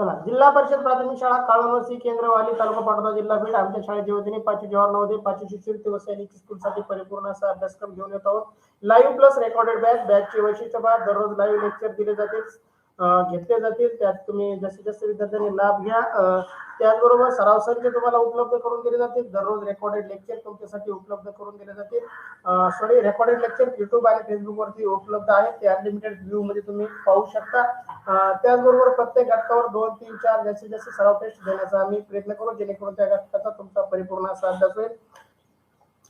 चला जिल्हा परिषद प्राथमिक शाळा काळवणसी केंद्रवाली तालुका पाटोदा जिल्हा बीड आमच्या शाळेच्या वतीने पाचवी जवाहर नवोदय पाचवी शिक्षित व सैनिक स्कूलसाठी परिपूर्ण असा अभ्यासक्रम घेऊन येत आहोत. लाईव्ह प्लस रेकॉर्डेड बॅच बॅचची वैशिष्ट्य दररोज लाईव्ह लेक्चर दिले जातील घेतले जातील. त्यात तुम्ही जास्तीत जास्त विद्यार्थ्यांनी लाभ घ्या त्याचबरोबर सराव संच तुम्हाला उपलब्ध करून दिले जातील. दररोज रेकॉर्डेड लेक्चर तुमच्यासाठी उपलब्ध करून दिले जातील. सॉरी रेकॉर्डेड लेक्चर युट्यूब आणि फेसबुक वरती उपलब्ध आहेत. ते अनलिमिटेड व्ह्यू मध्ये तुम्ही पाहू शकता. त्याचबरोबर प्रत्येक घटकावर दोन तीन चार जास्तीत जास्त सराव टेस्ट देण्याचा आम्ही प्रयत्न करू जेणेकरून त्या घटकाचा तुमचा परिपूर्ण असा अभ्यास होईल.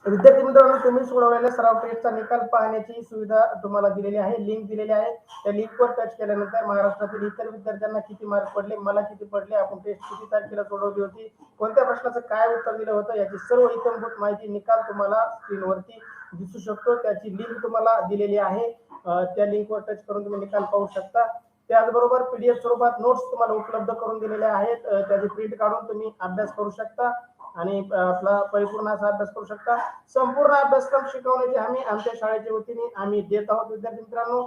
विद्यार्थी मित्रांनो तुम्ही सोडवलेल्या सराव टेस्टचा निकाल पाहण्याची सुविधा तुम्हाला दिलेली आहे. लिंक दिलेली आहे. त्या लिंकवर टच केल्यानंतर महाराष्ट्रातील इतर विद्यार्थ्यांना किती मार्क पडले मला किती पडले आपण टेस्ट किती तारखेला सोडवली होती कोणत्या प्रश्नाचं काय उत्तर दिलं होतं याची सर्व इतंभूत माहिती निकाल तुम्हाला स्क्रीनवरती दिसू शकतो. त्याची लिंक तुम्हाला दिलेली आहे. त्या लिंकवर टच करून तुम्ही निकाल पाहू शकता. त्याचबरोबर पीडीएफ स्वरूपात नोट्स तुम्हाला उपलब्ध करून दिलेल्या आहेत. त्याचे त्याची प्रिंट काढून तुम्ही अभ्यास करू शकता. आणि आपला परिपूर्ण असा अभ्यास करू शकता. संपूर्ण अभ्यासक्रम शिकवण्याची हमी आमच्या शाळेच्या वतीने आम्ही देत आहोत. विद्यार्थी मित्रांनो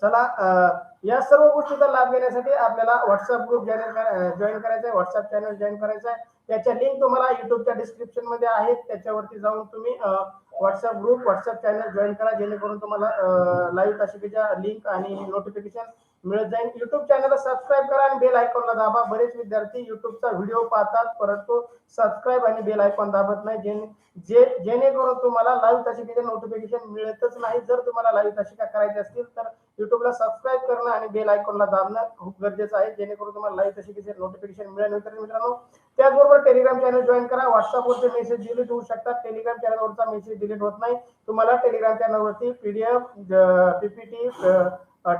चला या सर्व गोष्टीचा लाभ घेण्यासाठी आपल्याला व्हॉट्सअप ग्रुप जॉईन जॉईन करायचा आहे व्हॉट्सअप चॅनल जॉईन करायचा आहे त्याच्या लिंक तुम्हाला युट्यूबच्या डिस्क्रिप्शनमध्ये आहेत. त्याच्यावरती जाऊन तुम्ही WhatsApp group WhatsApp channel join करा. जेणेकरून तुम्हाला लाईव्ह तासिकेच्या लिंक आणि नोटिफिकेशन मिळत जाईल. युट्यूब चॅनलला सबस्क्राईब करा आणि बेल आयकॉनला दाबा. बरेच विद्यार्थी युट्यूबचा व्हिडिओ पाहतात परंतु सबस्क्राईब आणि बेल आयकॉन दाबत नाही. जेणे जे जेणेकरून तुम्हाला लाईव्ह तासिकेचे नोटिफिकेशन मिळतच नाही. जर तुम्हाला लाईव्ह तासिका करायची असतील तर युट्यूबला सबस्क्राईब करणं आणि बेल आयकॉनला दाबणं खूप गरजेचं आहे. जेणेकरून तुम्हाला लाईव्ह तासिकेचे नोटिफिकेशन मिळेल. मित्र मित्रांनो त्याचबरोबर टेलिग्राम चॅनल जॉईन करा. व्हॉट्सअपवरचे मेसेज डिलीट होऊ शकतात. टेलिग्राम चॅनलवरचा मेसेज डिलीट होत नाही. तुम्हाला टेलिग्राम चॅनलवरती पीडीएफ पीपीटी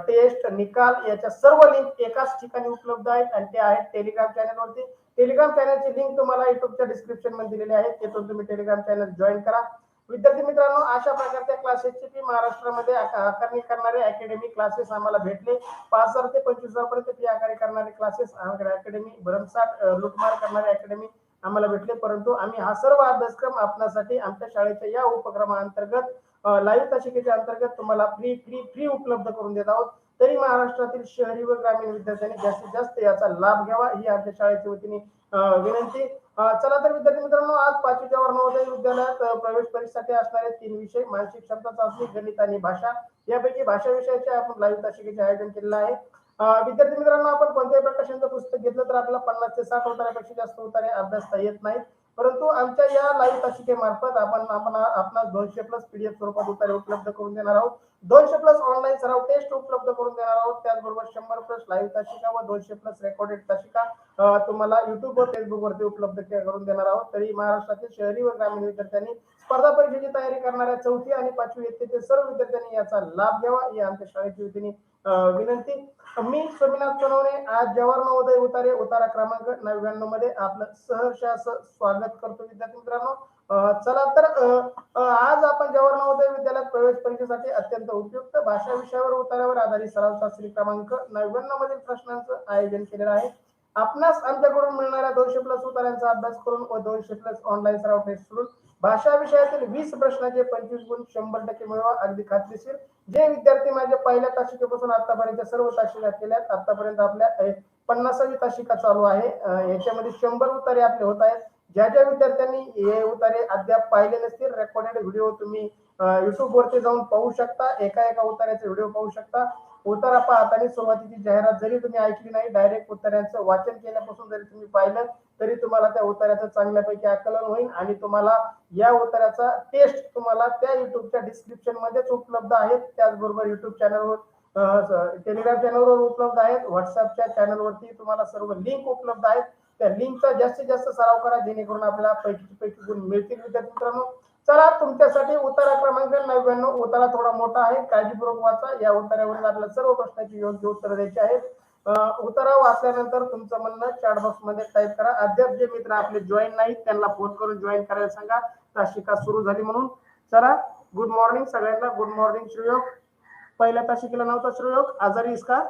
टेस्ट निकाल याच्या सर्व लिंक एकाच ठिकाणी उपलब्ध आहेत आणि ते आहेत टेलिग्राम चॅनलवरती टेलिग्राम चॅनलची लिंक तुम्हाला युट्यूबच्या डिस्क्रिप्शनमध्ये दिलेली आहे. तिथून तुम्ही टेलिग्राम चॅनल जॉईन करा. विद्यार्थी मित्रांनो अशा प्रकारच्या क्लासेसची फी महाराष्ट्रामध्ये आकारणी करणारे अकॅडमी क्लासेस आम्हाला भेटले. पाच हजार ते पंचवीस हजार पर्यंत फी आकारणी करणारे क्लासेस आमच्याकडे अकॅडमी भरमसाठ लुटमार करणारे अकॅडमी आम्हाला भेटले. परंतु आम्ही हा सर्व अभ्यासक्रम आपणासाठी आमच्या शाळेच्या या उपक्रमाअंतर्गत लाईव्ह तासिकेच्या अंतर्गत तुम्हाला फ्री फ्री फ्री उपलब्ध करून देत आहोत. तरी महाराष्ट्रातील शहरी व ग्रामीण विद्यार्थ्यांनी जास्तीत जास्त याचा लाभ घ्यावा ही आमच्या शाळेच्या वतीने विनंती. चला तर विद्यार्थी मित्रांनो आज पाचवीच्या जवाहर विद्यालयात प्रवेश परीक्षेसाठी असणारे तीन विषय मानसिक क्षमता चाचणी गणित आणि भाषा. यापैकी भाषा विषयाचे आपण लाईव्ह तासिकेचे आयोजन केलेलं आहे. विद्यार्थी मित्रांनो आपण कोणत्याही प्रकाशनचं पुस्तक घेतलं तर आपल्याला पन्नास ते साठ उत्तरापेक्षा जास्त उत्तरे अभ्यासता येत नाहीत. परंतु आमच्या या लाईव्ह तासिकेमार्फत आपण आपण आपणास दोनशे प्लस पीडीएफ स्वरूपात उतारे उपलब्ध करून देणार आहोत. दोनशे प्लस ऑनलाईन सराव टेस्ट उपलब्ध करून देणार आहोत. त्याचबरोबर शंभर प्लस लाईव्ह तासिका व दोनशे प्लस रेकॉर्डेड तासिका तुम्हाला युट्यूब व फेसबुक वरती उपलब्ध करून देणार आहोत. तरी महाराष्ट्रातील शहरी व ग्रामीण विद्यार्थ्यांनी स्पर्धा परीक्षेची तयारी करणाऱ्या चौथी आणि पाचवी इयत्तेतील सर्व विद्यार्थ्यांनी याचा लाभ घ्यावा. ही आमच्या शाळेच्या वतीने विनंती. मी स्वामीनाथ सोनवणे आज जवाहर नवोदय उतारे उतारा क्रमांक नव्याण्णवमध्ये आपलं सहर्ष असं स्वागत करतो विद्यार्थी मित्रांनो. चला तर आज आपण जवाहर नवोदय विद्यालयात प्रवेश परीक्षेसाठी अत्यंत उपयुक्त भाषा विषयावर उतारावर आधारित सराव चाचणी क्रमांक नव्याण्णव मधील प्रश्नांचं आयोजन केलेलं आहे. आपणास आमच्याकडून मिळणाऱ्या दोनशे प्लस उतारांचा अभ्यास करून व दोनशे प्लस ऑनलाईन सराव टेस्ट करून भाषा विषयातील वीस प्रश्नाचे पंचवीस गुण शंभर टक्के मिळवा अगदी खात्रीशीर. जे विद्यार्थी माझ्या पहिल्या तासिकेपासून आतापर्यंत सर्व तासिका केल्यात आतापर्यंत आपल्या पन्नासावी तासिका चालू आहे. याच्यामध्ये शंभर उतारे आपले होत आहेत. ज्या ज्या विद्यार्थ्यांनी हे उतारे अद्याप पाहिले नसतील रेकॉर्डेड व्हिडिओ तुम्ही युट्यूब वरती जाऊन पाहू शकता. एका एका उतार्याचे व्हिडिओ पाहू शकता. उतारा पाहताना सुरुवातीची जाहिरात जरी तुम्ही ऐकली नाही डायरेक्ट उतार्यांचं वाचन केल्यापासून जरी तुम्ही पाहिलं तरी तुम्हाला त्या उतार्याचं चांगल्यापैकी आकलन होईल आणि तुम्हाला या उतार्याचा टेस्ट तुम्हाला त्या युट्यूबच्या डिस्क्रिप्शन मध्येच उपलब्ध आहेत. त्याचबरोबर युट्यूब चॅनलवर टेलिग्राम चॅनलवर उपलब्ध आहेत. व्हॉट्सअपच्या चॅनलवरती तुम्हाला सर्व लिंक उपलब्ध आहेत. त्या लिंकचा जास्तीत जास्त सराव करा जेणेकरून आपल्याला पैकी पैकी गुण मिळतील. विद्यार्थी मित्रांनो चला तुमच्यासाठी उतारा क्रमांक नव्याण्णव उतारा थोडा मोठा आहे. काळजीपूर्वक वाचा. या उतार्यावरील आपल्या सर्व प्रश्नाची योग्य उत्तर द्यायची आहेत. उतारा वाचल्यानंतर तुमचं म्हणणं चॅट बॉक्समध्ये टाईप करा. अद्याप जे मित्र आपले जॉईन नाहीत त्यांना फोन करून जॉईन करायला सांगा. तासिका सुरू झाली म्हणून. चला गुड मॉर्निंग सगळ्यांना. Good morning Shriyog. पहिल्या तासिकेला नव्हता श्रीयोग. आजारी आहेस का?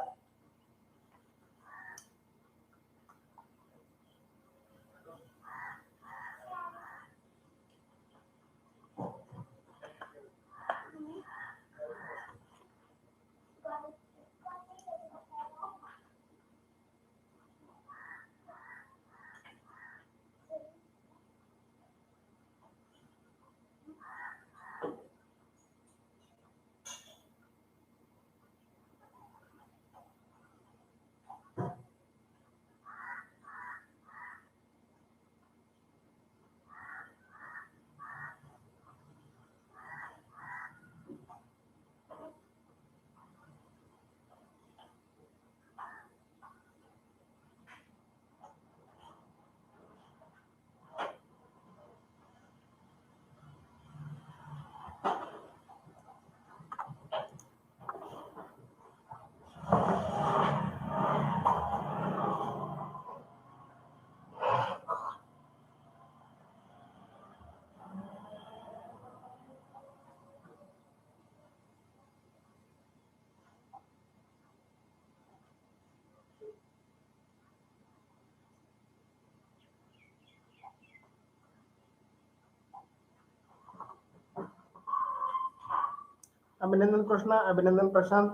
अभिनंदन कृष्णा अभिनंदन प्रशांत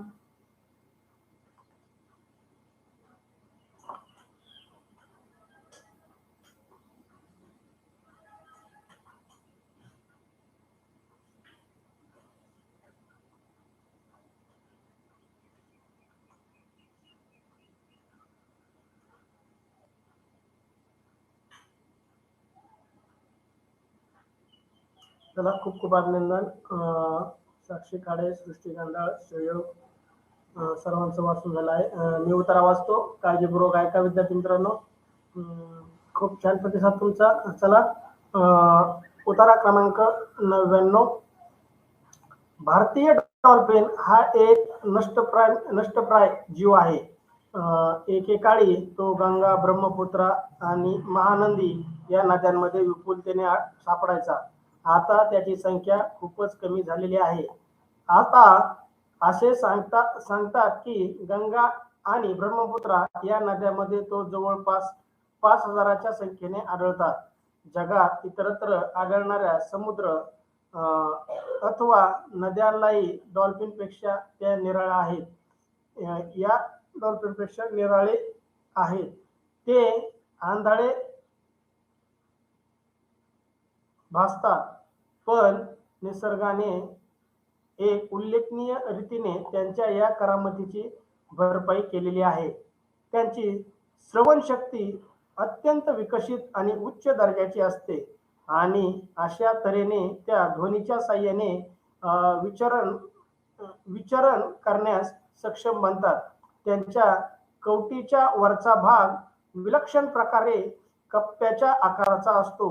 चला खूप खूप अभिनंदन अं, साक्षी खाडे सृष्टी गांधाळ सहयोग सर्वांचं वाचून झालं आहे. मी उतारा वाचतो. काळजीपूर्वक ऐका विद्यार्थी मित्रांनो. खूप छान प्रतिसाद तुमचा. चला उतारा क्रमांक नव्याण्णव. भारतीय डॉल्फिन हा एक नष्टप्राय नष्टप्राय जीव आहे. एकेकाळी तो गंगा ब्रह्मपुत्रा आणि महानंदी या नद्यांमध्ये विपुलतेने सापडायचा. आता त्याची संख्या खूपच कमी झालेली आहे. आता असे सांगता सांगतात की गंगा आणि ब्रह्मपुत्रा या नद्यामध्ये तो जवळपास पाच हजाराच्या संख्येने आढळतात. जगात इतरत्र आढळणाऱ्या समुद्र अथवा नद्यांनाही डॉल्फिनपेक्षा त्या निराळ्या आहेत. या डॉल्फिनपेक्षा निराळे आहेत. ते आंधळे भासतात. पण निसर्गाने एक उल्लेखनीय रीतीने त्यांच्या या करामतीची भरपाई केलेली आहे. त्यांची श्रवण शक्ती अत्यंत विकसित आणि उच्च दर्जाची असते. आणि अशा तऱ्हेने त्या ध्वनीच्या साह्याने विचरण विचरण करण्यास सक्षम बनतात. त्यांच्या कवटीच्या वरचा भाग विलक्षण प्रकारे कप्प्याच्या आकाराचा असतो.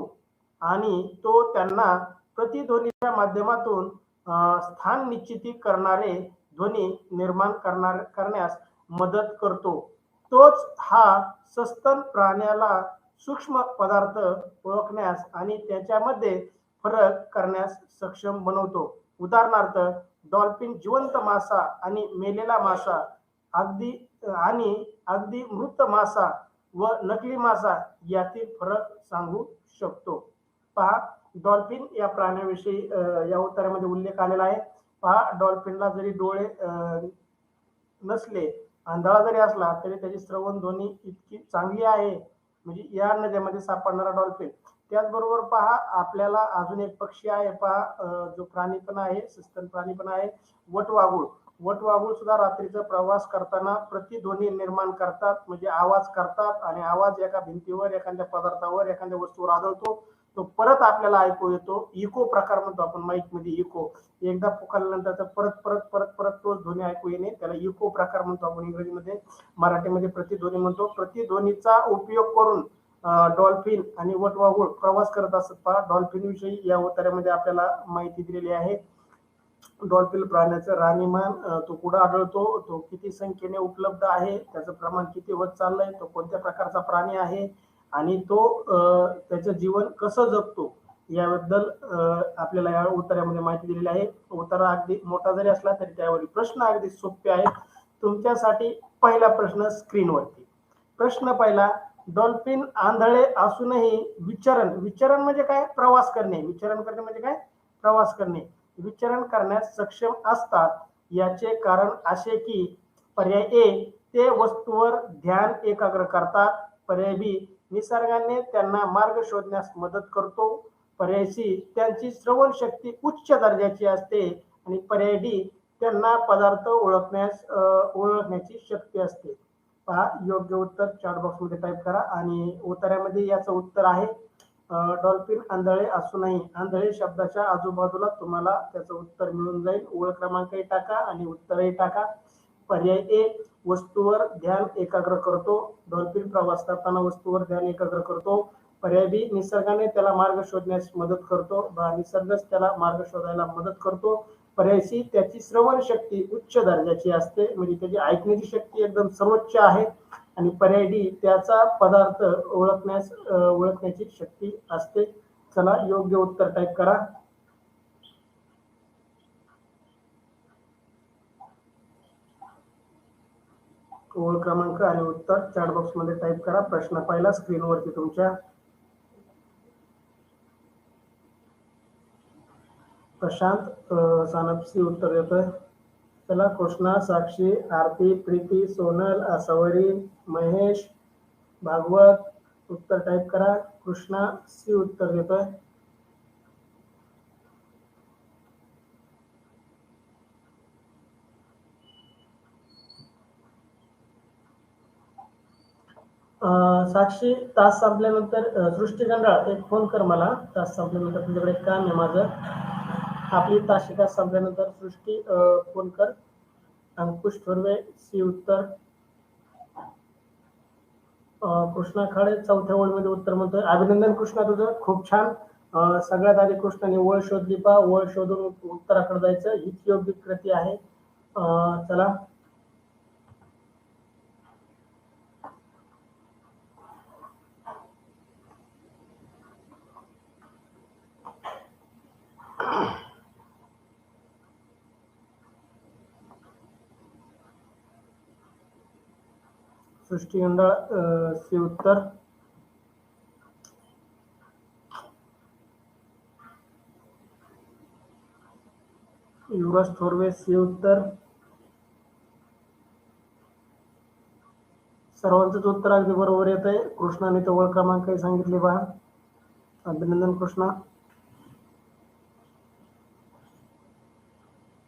आणि तो त्यांना प्रतिध्वनीच्या माध्यमातून स्थान निश्चिती करणारे ध्वनी निर्माण करणार करण्यास मदत करतो. तोच हा सस्तन प्राण्याला सूक्ष्म पदार्थ ओळखण्यास आणि त्याच्यामध्ये फरक करण्यास सक्षम बनवतो. उदाहरणार्थ डॉल्फिन जिवंत मासा आणि मेलेला मासा अगदी आणि अगदी मृत मासा व नकली मासा यातील फरक सांगू शकतो. पहा डॉल्फिन या प्राण्याविषयी या उत्तरामध्ये उल्लेख आलेला आहे. पहा डॉल्फिनला जरी डोळे नसले आंधळा जरी असला तरी त्याची श्रवण ध्वनी इतकी चांगली आहे. म्हणजे या नद्यामध्ये सापडणारा डॉल्फिन. त्याचबरोबर पहा आपल्याला अजून एक पक्षी आहे पहा जो प्राणी पण आहे सस्तन प्राणी पण आहे वटवाघूळ. वटवाघूळ सुद्धा रात्रीचा प्रवास करताना प्रतिध्वनी निर्माण करतात म्हणजे आवाज करतात आणि आवाज एका भिंतीवर एखाद्या पदार्थावर एखाद्या वस्तूवर आदळतो. तो परत आपल्याला ऐकू येतो. इको प्रकार म्हणतो आपण माईकमध्ये इको एकदा पुकारल्यानंतर परत परत परत परत तोच ध्वनी ऐकू येणे. त्याला इको प्रकार म्हणतो आपण इंग्रजीमध्ये. मराठीमध्ये प्रतिध्वनी म्हणतो. प्रतिध्वनीचा उपयोग करून डॉल्फिन आणि वटवाघूळ प्रवास करत असत पहा डॉल्फिन विषयी या उत्तरामध्ये आपल्याला माहिती दिलेली आहे. डॉल्फिन प्राण्याचं राहणीमान तो कुठं आढळतो? तो किती संख्येने उपलब्ध आहे? त्याचं प्रमाण किती होत चाललंय? तो कोणत्या प्रकारचा प्राणी आहे? आणि तो त्याचं जीवन कसं जगतो याबद्दल आपल्याला या उत्तरामध्ये माहिती दिलेली आहे. उतारा अगदी मोठा जरी असला तरी त्यावरील प्रश्न अगदी सोपे आहेत. तुमच्यासाठी पहिला प्रश्न स्क्रीनवरती. प्रश्न पहिला डॉल्फिन आंधळे असूनही विचरण विचरण म्हणजे काय? प्रवास करणे. विचरण करणे म्हणजे काय? प्रवास करणे. विचरण करण्यास सक्षम असतात. याचे कारण असे की पर्याय ए ते वस्तूवर ध्यान एकाग्र करतात. पर्याय बी निसर्गाने त्यांना मार्ग शोधण्यास मदत करतो. पर्याय सी त्यांची श्रवण शक्ती उच्च दर्जाची असते आणि पर्याय डी त्यांना पदार्थ ओळखण्यास ओळखण्याची शक्ती असते. पहा योग्य उत्तर चॅट बॉक्समध्ये टाईप करा आणि उतार्यामध्ये याचं उत्तर आहे. डॉल्फिन आंधळे असूनही आंधळे शब्दाच्या आजूबाजूला तुम्हाला त्याचं उत्तर मिळून जाईल. ओळ क्रमांकही टाका आणि उत्तरही टाका. पर्याय ए वस्तूवर ध्यान एकाग्र करतो. डॉल्फिन प्रवास करताना वस्तूवर ध्यान एकाग्र करतो. पर्याय बी निसर्गाने त्याला मार्ग शोधण्यास मदत करतो. निसर्गच त्याला मार्ग शोधायला मदत करतो. पर्याय सी त्याची श्रवण शक्ती उच्च दर्जाची असते. म्हणजे त्याची ऐकण्याची शक्ती एकदम सर्वोच्च आहे. आणि पर्याय डी त्याचा पदार्थ ओळखण्यास ओळखण्याची शक्ती असते. चला योग्य उत्तर टाईप करा. ओळ क्रमांक आणि उत्तर चॅट बॉक्समध्ये टाईप करा. प्रश्न पहिला स्क्रीनवरती तुमच्या. प्रशांत अं, सानपसी उत्तर देतोय. चला कृष्णा साक्षी आरती प्रीती सोनल आसावरी महेश भागवत उत्तर टाईप करा. कृष्णा सी उत्तर देतोय. साक्षी तास संपल्यानंतर सृष्टी गंडाळ एक फोन कर मला. तास संपल्यानंतर तुझ्याकडे काम आहे माझं. आपली तासिका संपल्यानंतर सृष्टी फोन कर. अंकुश थोरवे सी उत्तर. कृष्णा खाडे चौथ्या ओळीमध्ये उत्तर म्हणतोय. अभिनंदन कृष्णा तुझं. खूप छान. सगळ्यात आधी कृष्णाने ओळ शोधली पा. ओळ शोधून उत्तराकडे जायचं. हीच योग्य कृती आहे. चला. सृष्टीगंडाळ अं, सी उत्तर? युवराज थोरवे सी उत्तर? सर्वांचंच उत्तर अगदी बरोबर येत आहे कृष्णाने तो क्रमांक सांगितले पहा. अभिनंदन कृष्णा.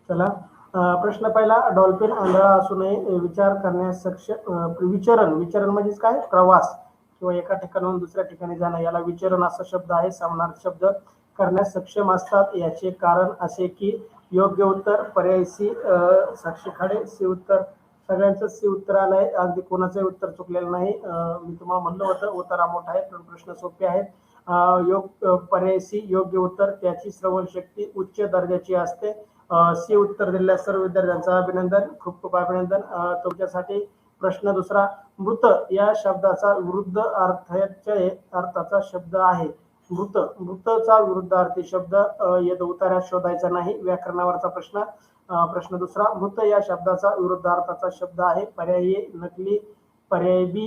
चला. प्रश्न पहिला डॉल्फिन आंधळा असू नये विचार करण्यास सक्षम विचरण विचरण म्हणजेच काय? प्रवास. किंवा एका ठिकाणाहून दुसऱ्या ठिकाणी जाणं याला विचरण असा शब्द आहे समानार्थी शब्द. करण्यास सक्षम असतात याचे कारण असे की योग्य उत्तर पर्याय सी साक्षी खाडे सी उत्तर. सगळ्यांचं सी उत्तर आलंय अगदी कोणाचंही उत्तर चुकलेलं नाही. मी तुम्हाला म्हणलं होतं उतारा मोठा आहे पण प्रश्न सोपे आहेत. योग पर्याय सी योग्य उत्तर त्याची श्रवण शक्ती उच्च दर्जाची असते. सी उत्तर दिलेल्या सर्व विद्यार्थ्यांचं अभिनंदन खूप खूप अभिनंदन. तुमच्यासाठी प्रश्न दुसरा मृत या शब्दाचा विरुद्ध अर्थाचे अर्थाचा शब्द आहे. मृत मृतचा विरुद्धार्थी शब्द येत उतार्यात शोधायचा नाही व्याकरणावरचा प्रश्न. प्रश्न दुसरा मृत या शब्दाचा विरुद्धार्थाचा शब्द आहे. पर्यायी नकली पर्याय बी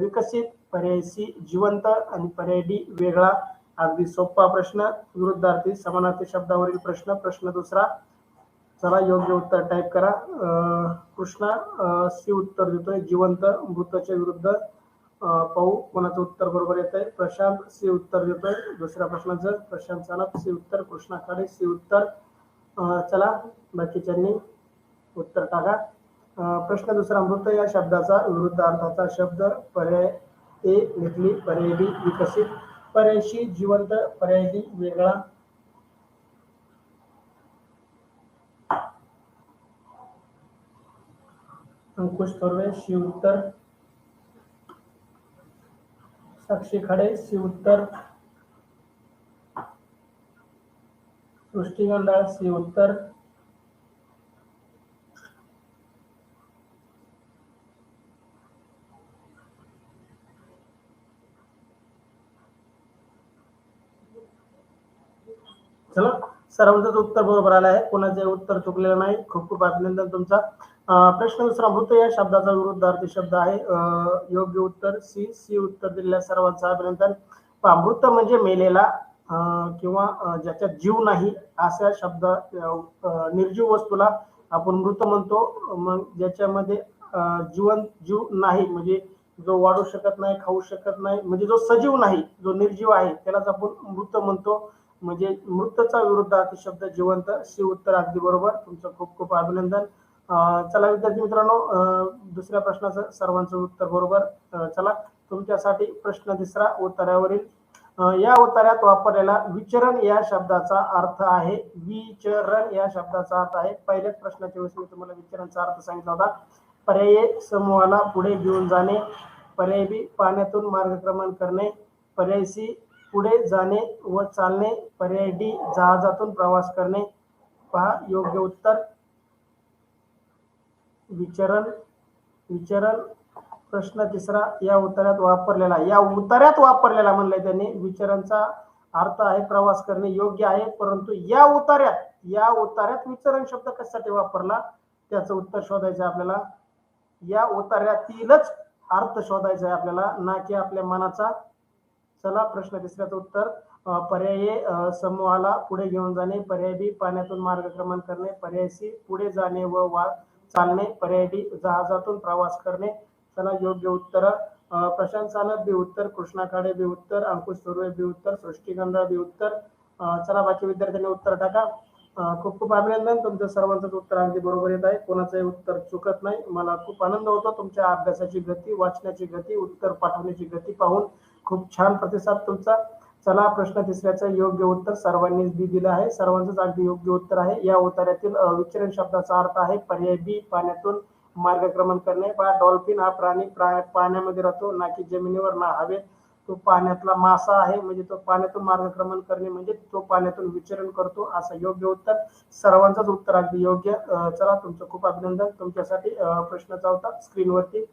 विकसित पर्याय सी जिवंत आणि पर्याय डी वेगळा. अगदी सोपा प्रश्न. विरुद्धार्थी समानार्थी शब्दावरील प्रश्न. प्रश्न दुसरा चला योग्य उत्तर टाईप करा. कृष्णा सी उत्तर देतोय. जिवंत मृताच्या विरुद्ध पाहू कोणाचं उत्तर बरोबर येत आहे प्रशांत सी उत्तर देतोय. दुसऱ्या प्रश्नाचं प्रशांत सानप सी उत्तर. कृष्णा खाडे सी उत्तर. चला बाकीच्यांनी उत्तर टाका. प्रश्न दुसरा मृत या शब्दाचा विरुद्ध अर्थाचा शब्द. पर्याय ए निकली पर्याय बी विकसित. पर्यायशी जिवंत पर्याय डी वेगळा. अंकुश थोरवे शिव उत्तर. साक्षी खाडे शिव उत्तर. सृष्टी गंडाळ शिव उत्तर चला सर्वांचंच उत्तर बरोबर आलं आहे. कोणाचे उत्तर चुकलेलं नाही खूप खूप अभिनंदन तुमचा. प्रश्न दुसरा मृत या शब्दाचा विरुद्धार्थी शब्द आहे. योग्य उत्तर सी सी उत्तर दिलेल्या सर्वांचं अभिनंदन. मृत म्हणजे मेलेला किंवा ज्याच्यात जीव नाही अशा शब्द निर्जीव वस्तूला आपण मृत म्हणतो. मग ज्याच्यामध्ये जीवन जीव नाही म्हणजे जो वाढू शकत नाही खाऊ शकत नाही म्हणजे जो सजीव नाही जो निर्जीव आहे त्यालाच आपण मृत म्हणतो. म्हणजे मृतचा विरुद्धार्थी शब्द जिवंत सी उत्तर अगदी बरोबर. तुमचं खूप खूप अभिनंदन. चला विद्यार्थी मित्रांनो दुसऱ्या प्रश्नाचं सर्वांचं उत्तर बरोबर. चला तुमच्यासाठी प्रश्न तिसरा उत्तरावरील. या उत्तरात वापरलेला विचरण या शब्दाचा अर्थ आहे विचरण या शब्दाचा अर्थ आहे. पहिल्याच प्रश्नाच्या वेळेस मी तुम्हाला विचरणचा अर्थ सांगितला होता. पर्याय समूहाला पुढे घेऊन जाणे पर्याय बी पाण्यातून मार्गक्रमण करणे पर्याय सी पुढे जाणे व चालणे पर्याय डी जहाजातून प्रवास करणे. पहा योग्य उत्तर. विचरण विचरण. प्रश्न तिसरा या उतार्यात वापरलेला या उतार्यात वापरलेला म्हणलंय त्यांनी. विचरणचा अर्थ आहे प्रवास करणे योग्य आहे परंतु या उतार्यात या उतार्यात विचरण शब्द कशासाठी वापरला? त्याचं उत्तर शोधायचं आहे आपल्याला. या उतार्यातीलच अर्थ शोधायचा आहे आपल्याला ना की आपल्या मनाचा. चला प्रश्न तिसऱ्याचं उत्तर. पर्याय समूहाला पुढे घेऊन जाणे पर्याय बी पाण्यातून मार्गक्रमण करणे पर्याय सी पुढे जाणे व वा चालणे पर्याय डी जहाजातून प्रवास करणे. चला योग्य उत्तर. प्रशांत सानप बी उत्तर कृष्णा खाडे बी उत्तर अंकुश सुर्वे बी उत्तर सृष्टीगंधा बी उत्तर. चला बाकी विद्यार्थ्यांनी उत्तर टाका. खूप खूप अभिनंदन. तुमचं सर्वांचं उत्तर अगदी बरोबर येत आहे. कोणाचंही उत्तर चुकत नाही. मला खूप आनंद होतो तुमच्या अभ्यासाची गती वाचण्याची गती उत्तर पाठवण्याची गती पाहून. खूप छान प्रतिसाद तुमचा. चला प्रश्न तिसऱ्याचं योग्य उत्तर सर्वांनीच बी दिलं आहे. सर्वांचंच अगदी योग्य उत्तर आहे. या उतार्यातील विचरण शब्दाचा अर्थ आहे पर्याय बी पाण्यातून मार्गक्रमण करणे. पहा डॉल्फिन हा प्राणी प्रा- पाण्यामध्ये राहतो ना की जमिनीवर ना हवेत. तो पाण्यातला मासा आहे म्हणजे तो पाण्यातून मार्गक्रमण करणे म्हणजे तो पाण्यातून विचरण करतो असं योग्य उत्तर. सर्वांचंच उत्तर अगदी योग्य. चला तुमचं खूप अभिनंदन. तुमच्यासाठी प्रश्नचा प्रश्न स्क्रीनवरती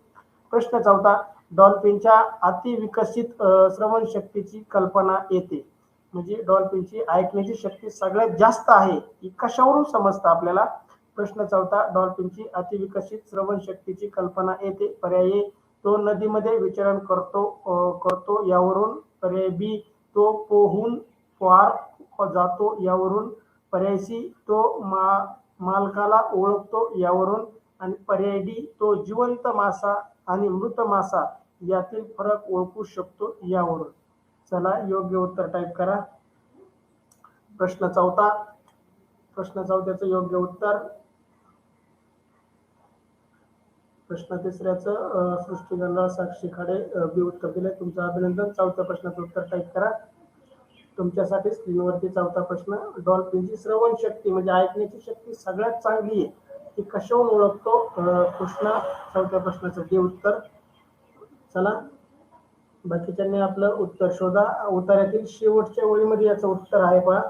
प्रश्न चौथा डॉल्फिनच्या अतिविकसित श्रवण शक्तीची कल्पना येते. म्हणजे डॉल्फिनची ऐकण्याची शक्ती सगळ्यात जास्त आहे ही कशावरून समजतं आपल्याला? प्रश्न चौथा डॉल्फिनची अतिविकसित श्रवण शक्तीची कल्पना येते. पर्याय तो नदीमध्ये विचरण करतो करतो यावरून पर्याय बी तो पोहून पार जातो यावरून पर्याय सी तो मा मालकाला ओळखतो यावरून आणि पर्याय डी तो जिवंत मासा आणि मृत मासा यातील फरक ओळखू शकतो यावरून. चला योग्य उत्तर टाईप करा. प्रश्न चौथा. प्रश्न चौथ्याचं योग्य उत्तर. प्रश्न तिसऱ्याचं सृष्टी गंगा साक्षी खाडे बी उत्तर दिले. तुमचं अभिनंदन. चौथ्या प्रश्नाचं उत्तर टाईप करा. तुमच्यासाठी स्क्रीनवरती चौथा प्रश्न. डॉल्फिनची श्रवण शक्ती म्हणजे ऐकण्याची शक्ती सगळ्यात चांगली आहे. ती कशाहून ओळखतो कृष्णा? चौथ्या प्रश्नाचं बी उत्तर. चला. बाकीच्यांनी आपलं उत्तर शोधा. उतार्यातील शेवटच्या ओळीमध्ये याचं उत्तर आहे पहा.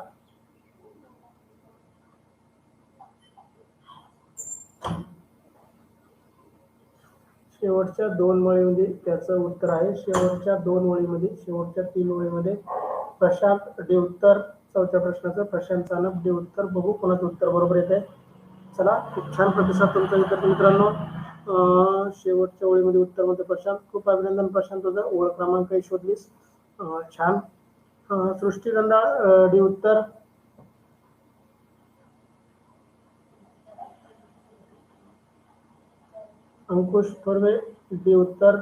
शेवटच्या दोन ओळीमध्ये त्याचं उत्तर आहे. शेवटच्या दोन ओळीमध्ये शेवटच्या तीन ओळीमध्ये प्रशांत डे उत्तर चौथ्या प्रश्नाचं प्रशांत चानप डे उत्तर बघू कोणाचं उत्तर बरोबर येत आहे चला खूप छान प्रतिसाद तुमचा विद्यार्थी मित्रांनो. शेवटच्या ओळीमध्ये उत्तरमध्ये प्रशांत. खूप अभिनंदन प्रशांत तुझं. ओळख क्रमांकही शोधलीस छान. सृष्टी सृष्टीगंधा डी उत्तर. अंकुश थोरवे डी उत्तर.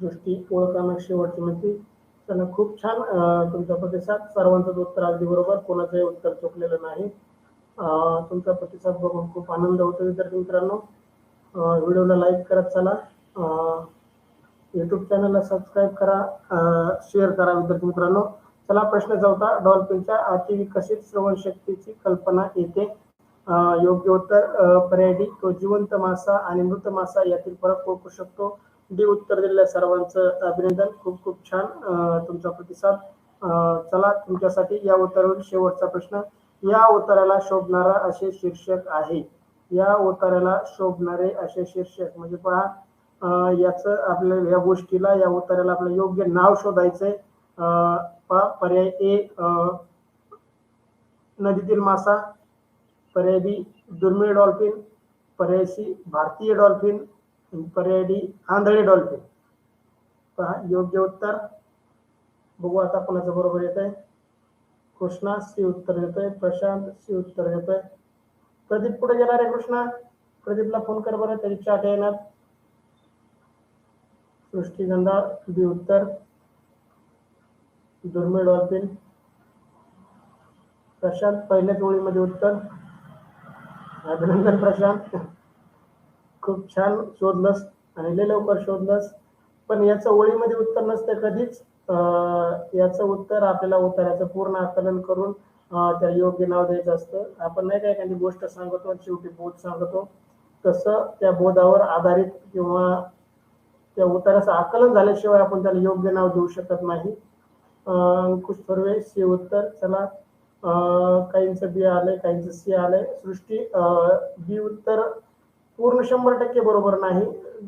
सृष्टी ओळखाना शेवटची म्हणते चला खूप छान तुमचा प्रतिसाद. सर्वांचं उत्तर अगदी बरोबर. कोणाचंही उत्तर चुकलेलं नाही. तुमचा प्रतिसाद बघून खूप आनंद होतो विद्यार्थी मित्रांनो. व्हिडिओला लाईक करत चला. युट्यूब चॅनलला सबस्क्राईब करा. शेअर करा विद्यार्थी मित्रांनो. चला प्रश्न चौथा. डॉल्फिनच्या अतिविकसित श्रवण शक्तीची कल्पना येते? योग्य उत्तर पर्याय डी. तो जिवंत मासा आणि मृत मासा यातील फरक ओळखू शकतो. डी उत्तर दिलेल्या सर्वांचं अभिनंदन. खूप खूप छान तुमचा प्रतिसाद. चला तुमच्यासाठी या उत्तरावर शेवटचा प्रश्न. या उत्तराला शोभणारा असे शीर्षक आहे. या उत्तराला शोभणारे असे शीर्षक म्हणजे पहा याच याचं आपल्या या गोष्टीला या उत्तराला आपलं योग्य नाव शोधायचंय. पहा पर्याय ए नदीतील मासा. पर्याय बी दुर्मिळ डॉल्फिन. पर्याय सी भारतीय डॉल्फिन. आणि पर्याय डी आंधळी डॉल्फिन योग्य उत्तर बघू आता कोणाचं कृष्णा सी उत्तर येतोय प्रशांत सी उत्तर येतोय प्रदीप पुढे गेला रे कृष्णा प्रदीपला फ़ोन कर बरं त्याची चाट येणार सृष्टीगंधा बी उत्तर दुर्मिळ डॉल्फिन प्रशांत पहिल्याच ओळीमध्ये उत्तर अभिनंदन प्रशांत खूप छान शोधलंस आणि लय लवकर शोधलंस. पण याचं ओळीमध्ये उत्तर नसतं कधीच. याचं उत्तर आपल्याला उत्तराचं पूर्ण आकलन करून त्याला योग्य नाव द्यायचं असतं. आपण नाही काय एखादी गोष्ट सांगतो आणि शेवटी बोध सांगतो. तसं त्या बोधावर आधारित किंवा त्या उत्तराचं आकलन झाल्याशिवाय आपण त्याला योग्य नाव देऊ शकत नाही. अंकुश थोरवे सी उत्तर. चला काहींचं बी आलंय काहींचं सी आलंय. सृष्टी बी उत्तर. पूर्ण शंभर टक्के बरोबर नाही.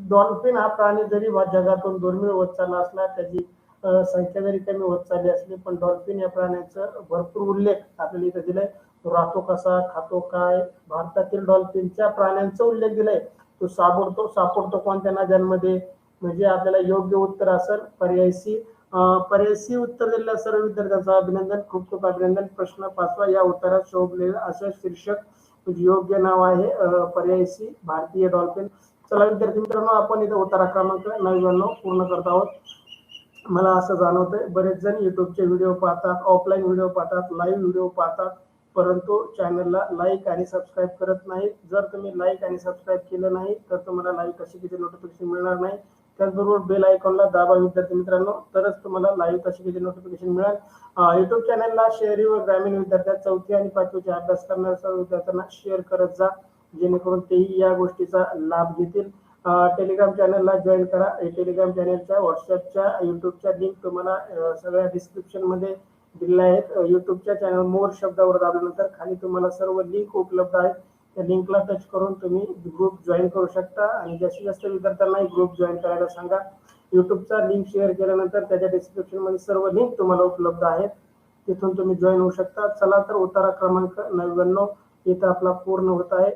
डॉल्फिन हा प्राणी जरी जगातून दुर्मिळ होत चालला असला त्याची संख्या जरी कमी होत चालली असली पण डॉल्फिन या प्राण्याचं भरपूर उल्लेख आपल्याला इथं दिलाय. तो राहतो कसा खातो काय? भारतातील डॉल्फिनच्या प्राण्यांचा उल्लेख दिलाय. तो सापडतो सापडतो कोणत्या नद्यांमध्ये म्हणजे आपल्याला योग्य उत्तर असेल पर्याय सी पर्याय सी उत्तर दिलेल्या सर्व विद्यार्थ्यांचं अभिनंदन खूप खूप अभिनंदन. प्रश्न पाचवा या उत्तरात शोभलेलं असं शीर्षक योग्य नाव आहे पर्यायशी भारतीय डॉल्फिन. चला विद्यार्थी मित्रांनो आपण इथं उतारा क्रमांक नव्याण्णव पूर्ण करत आहोत. मला असं जाणवतंय बरेच जण युट्यूबचे व्हिडिओ पाहतात ऑफलाईन व्हिडिओ पाहतात लाईव्ह व्हिडिओ पाहतात. परंतु चॅनलला लाईक आणि सबस्क्राईब करत नाही. जर तुम्ही लाईक आणि सबस्क्राईब केलं नाही तर तुम्हाला लाईव्ह कशी नोटिफिकेशन मिळणार नाही. त्याचबरोबर बेल आयकॉनला दाबा विद्यार्थी मित्रांनो तरच तुम्हाला लाईव्ह कशी नोटिफिकेशन मिळेल. युट्यूब चॅनलला शहरी व ग्रामीण विद्यार्थ्या चौथी आणि पाचवीचे अभ्यास करणाऱ्या सर्व विद्यार्थ्यांना शेअर करत जा. जेणेकरून तेही या गोष्टीचा लाभ घेतील. टेलिग्राम चॅनलला जॉईन करा. टेलिग्राम चॅनलच्या व्हॉट्सअपच्या युट्यूबच्या लिंक तुम्हाला सगळ्या डिस्क्रिप्शनमध्ये मध्ये आहेत युट्यूबच्या चॅनल मोर शब्दावर दाबल्यानंतर खाली तुम्हाला सर्व लिंक उपलब्ध आहेत. त्या लिंकला टच करून तुम्ही ग्रुप जॉईन करू शकता. आणि जास्तीत जास्त विद्यार्थ्यांनाही ग्रुप जॉईन करायला सांगा. युट्यूबचा लिंक शेअर केल्यानंतर त्याच्या डिस्क्रिप्शनमध्ये सर्व लिंक तुम्हाला उपलब्ध आहेत. तिथून तुम्ही जॉईन होऊ शकता. चला तर उतारा क्रमांक नव्याण्णव. इथं आपला पूर्ण होत आहे.